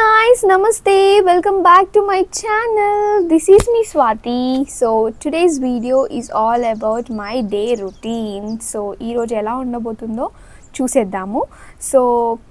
guys, namaste. Welcome back to my channel. This is me Swati. So today's video is all about my day routine. So ఈరోజు ఎలా ఉండబోతుందో చూసేద్దాము so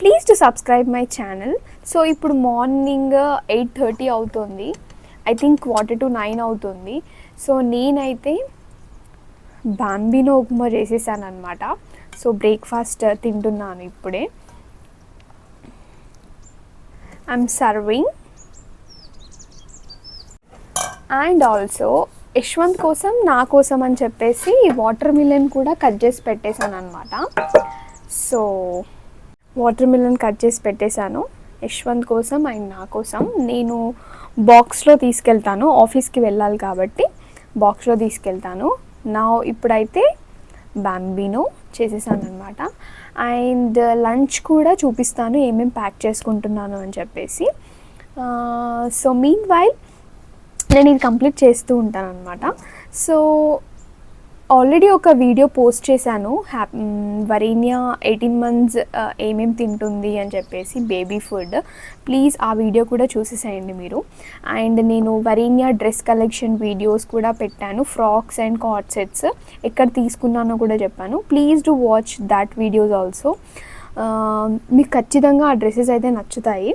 please to subscribe my channel so ఇప్పుడు morning eight thirty అవుతుంది I think quarter to nine అవుతుంది so నేనైతే Bambino upma చేసేసాను అనమాట సో బ్రేక్ఫాస్ట్ uh, తింటున్నాను ఇప్పుడే I'm serving and also Yashwant కోసం నా కోసం అని చెప్పేసి వాటర్ మిలన్ కూడా కట్ చేసి పెట్టేశాను అనమాట సో వాటర్ మిలన్ కట్ చేసి పెట్టేశాను. యశ్వంత్ కోసం అండ్ నా కోసం. నేను బాక్స్లో తీసుకెళ్తాను. ఆఫీస్కి వెళ్ళాలి కాబట్టి బాక్స్లో తీసుకెళ్తాను. నా ఇప్పుడైతే బాంబినో చేసేసాను అనమాట అండ్ లంచ్ కూడా చూపిస్తాను ఏమేమి ప్యాక్ చేసుకుంటున్నాను అని చెప్పేసి. సో మీన్ వైల్ నేను ఇది కంప్లీట్ చేస్తూ ఉంటాను అనమాట సో ఆల్రెడీ ఒక వీడియో పోస్ట్ చేశాను. హ్యాప్ వరీనియా ఎయిటీన్ మంత్స్ ఏమేమి తింటుంది అని చెప్పేసి బేబీ ఫుడ్. ప్లీజ్ ఆ వీడియో కూడా చూసేసేయండి మీరు. అండ్ నేను వరీనియా డ్రెస్ కలెక్షన్ వీడియోస్ కూడా పెట్టాను. ఫ్రాక్స్ అండ్ కార్డ్ సెట్స్ ఎక్కడ తీసుకున్నానో కూడా చెప్పాను. Please do watch that videos also. మీకు ఖచ్చితంగా ఆ డ్రెస్సెస్ అయితే నచ్చుతాయి.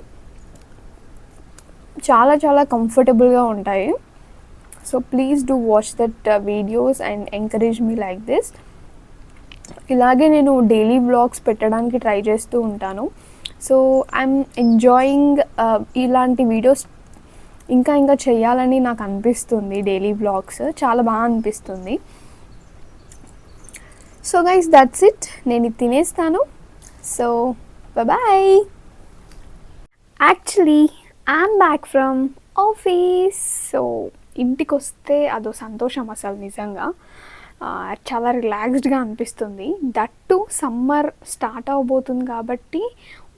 చాలా చాలా కంఫర్టబుల్గా ఉంటాయి. So please do watch that videos and encourage me like this ఇలాగే నేను డైలీ బ్లాగ్స్ పెట్టడానికి ట్రై చేస్తూ ఉంటాను. సో ఐఎమ్ ఎంజాయింగ్ ఇలాంటి వీడియోస్ ఇంకా ఇంకా చేయాలని నాకు అనిపిస్తుంది డైలీ బ్లాగ్స్ చాలా బాగా అనిపిస్తుంది. సో గైస్ దట్స్ ఇట్ నేను ఇది తినేస్తాను. So bye actually I'm back from office so ఇంటికి వస్తే అదో సంతోషం అసలు నిజంగా. చాలా రిలాక్స్డ్గా అనిపిస్తుంది. దట్టు సమ్మర్ స్టార్ట్ అవబోతుంది కాబట్టి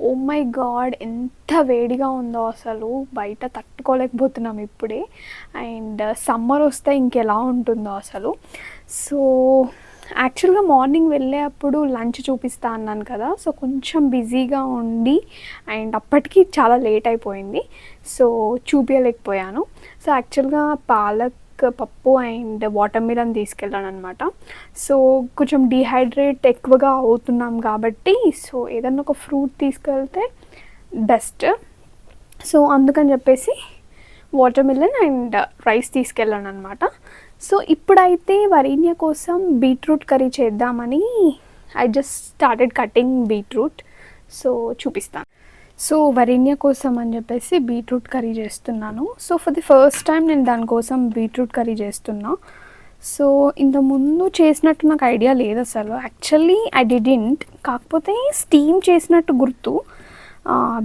ఓ మై గాడ్ ఎంత వేడిగా ఉందో అసలు. బయట తట్టుకోలేకపోతున్నాం ఇప్పుడే. అండ్ సమ్మర్ వస్తే ఇంకెలా ఉంటుందో అసలు. సో యాక్చువల్గా మార్నింగ్ వెళ్ళేటప్పుడు లంచ్ చూపిస్తా అన్నాను కదా సో కొంచెం బిజీగా ఉండి అండ్ అప్పటికి చాలా లేట్ అయిపోయింది సో చూపించలేకపోయాను సో యాక్చువల్గా పాలక్ పప్పు అండ్ వాటర్ మిలన్ తీసుకెళ్ళాను అనమాట సో కొంచెం డిహైడ్రేట్ ఎక్కువగా అవుతున్నాం కాబట్టి సో ఏదన్నా ఒక ఫ్రూట్ తీసుకెళ్తే బెస్ట్. సో అందుకని చెప్పేసి వాటర్ మిలన్ అండ్ రైస్ తీసుకెళ్ళాను అనమాట సో ఇప్పుడైతే వరీన్య కోసం బీట్రూట్ కర్రీ చేద్దామని I just started cutting beetroot. So చూపిస్తాను. సో వరీన్య కోసం అని చెప్పేసి బీట్రూట్ కర్రీ చేస్తున్నాను. So for the first time నేను దానికోసం బీట్రూట్ కర్రీ చేస్తున్నా. సో ఇంత ముందు చేసినట్టు నాకు ఐడియా లేదు అసలు. యాక్చువల్లీ ఐ డిడింట్ కాకపోతే స్టీమ్ చేసినట్టు గుర్తు.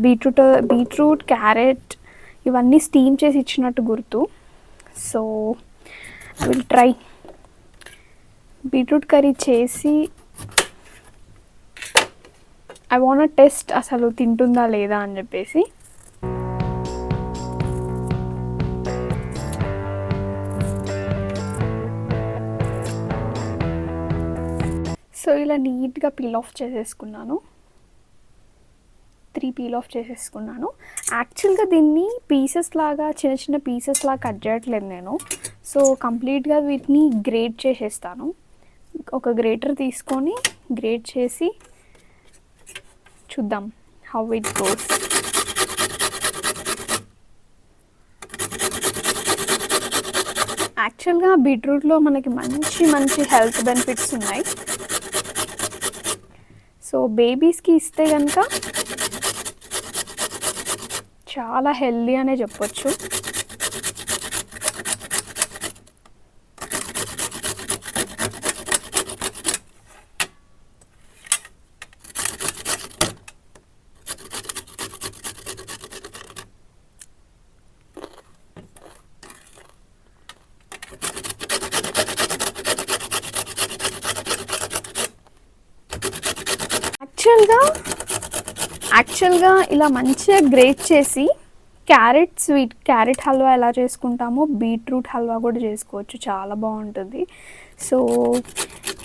బీట్రూట్ బీట్రూట్ క్యారెట్ ఇవన్నీ స్టీమ్ చేసి ఇచ్చినట్టు గుర్తు. So I will try beetroot curry చేసి ఐ వాంట్ టెస్ట్ అసలు తింటుందా లేదా అని చెప్పేసి. సో ఇలా నీట్గా పీల్ ఆఫ్ చేసేసుకున్నాను. త్రీ పీల్ ఆఫ్ చేసేసుకున్నాను. యాక్చువల్గా దీన్ని పీసెస్ లాగా చిన్న చిన్న పీసెస్ లాగా కట్ చేయట్లేదు నేను. సో కంప్లీట్గా వీటిని గ్రేట్ చేసేస్తాను. ఒక గ్రేటర్ తీసుకొని గ్రేట్ చేసి చూద్దాం హౌ ఇట్ గోస్ యాక్చువల్గా బీట్రూట్లో మనకి మంచి మంచి హెల్త్ బెనిఫిట్స్ ఉన్నాయి. సో బేబీస్కి ఇస్తే కనుక చాలా హెల్దీ అనే చెప్పొచ్చు యాక్చువల్గా యాక్చువల్గా ఇలా మంచిగా గ్రేట్ చేసి క్యారెట్ స్వీట్ క్యారెట్ హల్వా ఎలా చేసుకుంటామో బీట్రూట్ హల్వా కూడా చేసుకోవచ్చు. చాలా బాగుంటుంది. సో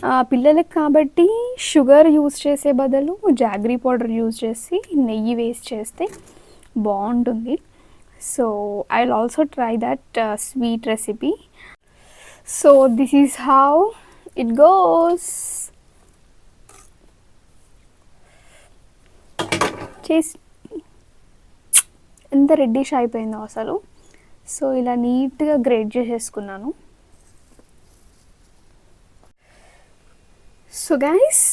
పిల్లలకు పిల్లలకి కాబట్టి షుగర్ యూస్ చేసే బదులు జాగ్రీ పౌడర్ యూస్ చేసి నెయ్యి వేస్ట్ చేస్తే బాగుంటుంది. So I will also try that sweet recipe so this is how it goes చేసి ఎంత రెడ్డిష్ అయిపోయిందో అసలు. సో ఇలా నీట్గా గ్రేట్ చేసేసుకున్నాను. సో గైస్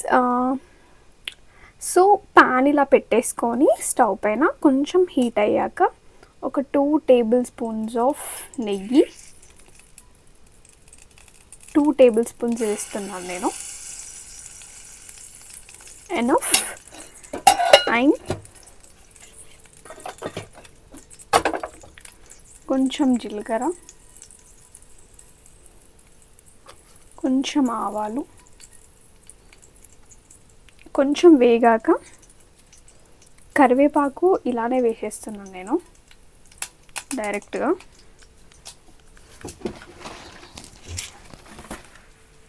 సో ప్యాన్ ఇలా పెట్టేసుకొని స్టవ్ పైన కొంచెం హీట్ అయ్యాక ఒక టూ టేబుల్ స్పూన్స్ ఆఫ్ నెయ్యి. టూ టేబుల్ స్పూన్స్ వేస్తున్నాను నేను. ఎనఫ్ అండ్ కొంచెం జీలకర్ర కొంచెం ఆవాలు కొంచెం వేగాక కరివేపాకు ఇలానే వేసేస్తున్నాను నేను డైరెక్ట్గా.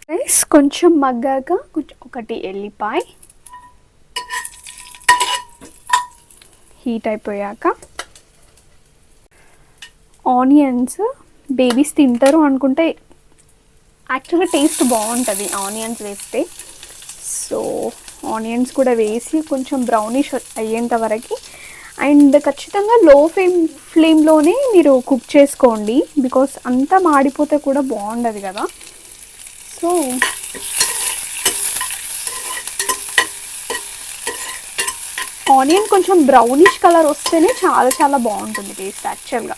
రైస్ కొంచెం మగ్గాక కొంచెం ఒకటి ఎల్లిపాయ. హీట్ అయిపోయాక ఆనియన్స్. బేబీస్ తింటారు అనుకుంటే యాక్చువల్గా టేస్ట్ బాగుంటుంది ఆనియన్స్ వేస్తే. సో ఆనియన్స్ కూడా వేసి కొంచెం బ్రౌనిష్ అయ్యేంత వరకు. అండ్ ఖచ్చితంగా లో ఫ్లేమ్ ఫ్లేమ్లోనే మీరు కుక్ చేసుకోండి బికాస్ అంతా మాడిపోతే కూడా బాగుండదు కదా. సో ఆనియన్ కొంచెం బ్రౌనిష్ కలర్ వస్తేనే చాలా చాలా బాగుంటుంది టేస్ట్ యాక్చువల్గా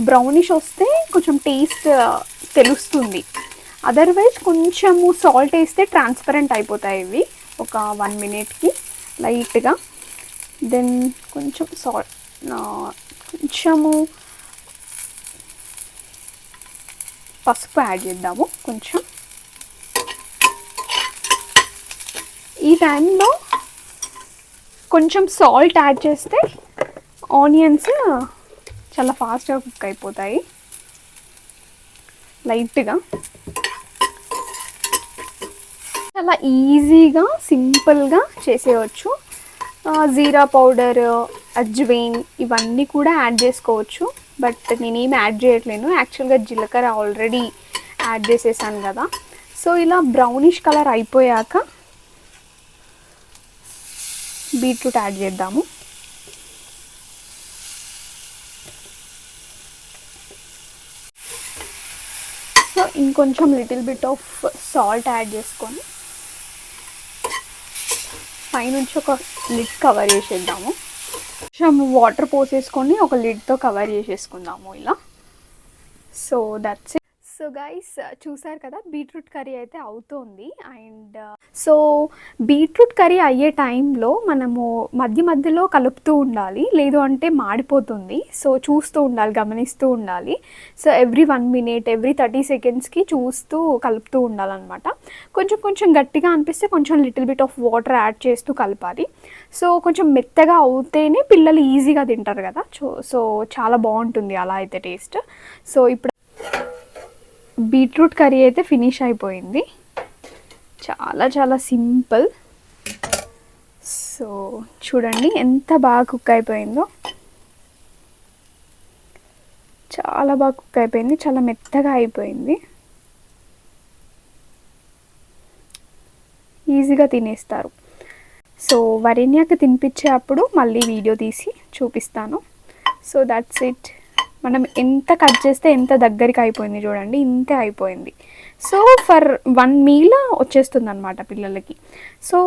బ్రౌనిష్ వస్తే కొంచెం టేస్ట్ uh, తెలుస్తుంది. అదర్వైజ్ కొంచెము సాల్ట్ వేస్తే ట్రాన్స్పరెంట్ అయిపోతాయి ఇవి. ఒక వన్ మినిట్కి లైట్గా. దెన్ కొంచెం సాల్ట్ uh, కొంచెము పసుపు యాడ్ చేద్దాము. కొంచెం. ఈ టైంలో కొంచెం సాల్ట్ యాడ్ చేస్తే ఆనియన్స్ చాలా ఫాస్ట్గా కుక్ అయిపోతాయి. లైట్గా చాలా ఈజీగా సింపుల్గా చేసేయచ్చు. జీరా పౌడర్ అజ్వైన్ ఇవన్నీ కూడా యాడ్ చేసుకోవచ్చు. బట్ నేనేం యాడ్ చేయట్లేను. యాక్చువల్గా జీలకర్ర ఆల్రెడీ యాడ్ చేసేసాను కదా. సో ఇలా బ్రౌనిష్ కలర్ అయిపోయాక బీట్రూట్ యాడ్ చేద్దాము. సో ఇంకొంచెం little bit of salt add చేసుకొని పైనుంచి ఒక లిడ్ కవర్ చేసేద్దాము. కొంచెం వాటర్ పోసేసుకొని ఒక లిడ్తో కవర్ చేసేసుకుందాము ఇలా. సో దట్స్ సో గైస్ చూసారు కదా బీట్రూట్ కర్రీ అయితే అవుతుంది. అండ్ సో బీట్రూట్ కర్రీ అయ్యే టైంలో మనము మధ్య మధ్యలో కలుపుతూ ఉండాలి. లేదు అంటే మాడిపోతుంది. సో చూస్తూ ఉండాలి గమనిస్తూ ఉండాలి. So every one minute every thirty సెకండ్స్కి చూస్తూ కలుపుతూ ఉండాలన్నమాట. కొంచెం కొంచెం గట్టిగా అనిపిస్తే కొంచెం little bit of water add చేస్తూ కలపాలి. సో కొంచెం మెత్తగా అవుతేనే పిల్లలు ఈజీగా తింటారు కదా. సో సో చాలా బాగుంటుంది. అలా అయితే టేస్ట్. సో ఇప్పుడు బీట్రూట్ కర్రీ అయితే ఫినిష్ అయిపోయింది. చాలా చాలా సింపుల్. సో చూడండి ఎంత బాగా కుక్ అయిపోయిందో. చాలా బాగా కుక్ అయిపోయింది చాలా మెత్తగా అయిపోయింది. ఈజీగా తినేస్తారు. సో వరేణ్యాకి తినిపించే అప్పుడు మళ్ళీ వీడియో తీసి చూపిస్తాను. సో దట్స్ ఇట్ మనం ఎంత కట్ చేస్తే ఎంత దగ్గరికి అయిపోయింది చూడండి ఇంతే అయిపోయింది. సో ఫర్ వన్ మీల్ వచ్చేస్తుంది అనమాట పిల్లలకి. So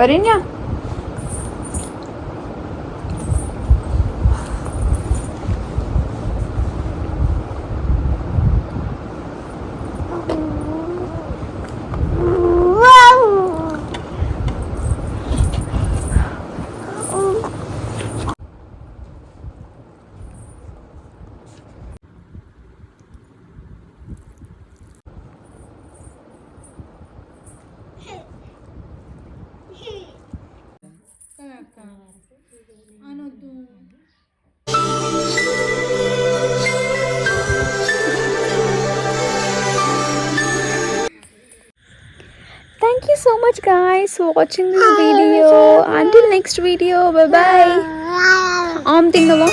Паріння? much guys for watching this video. Until next video. Bye bye. Am Ding Dong.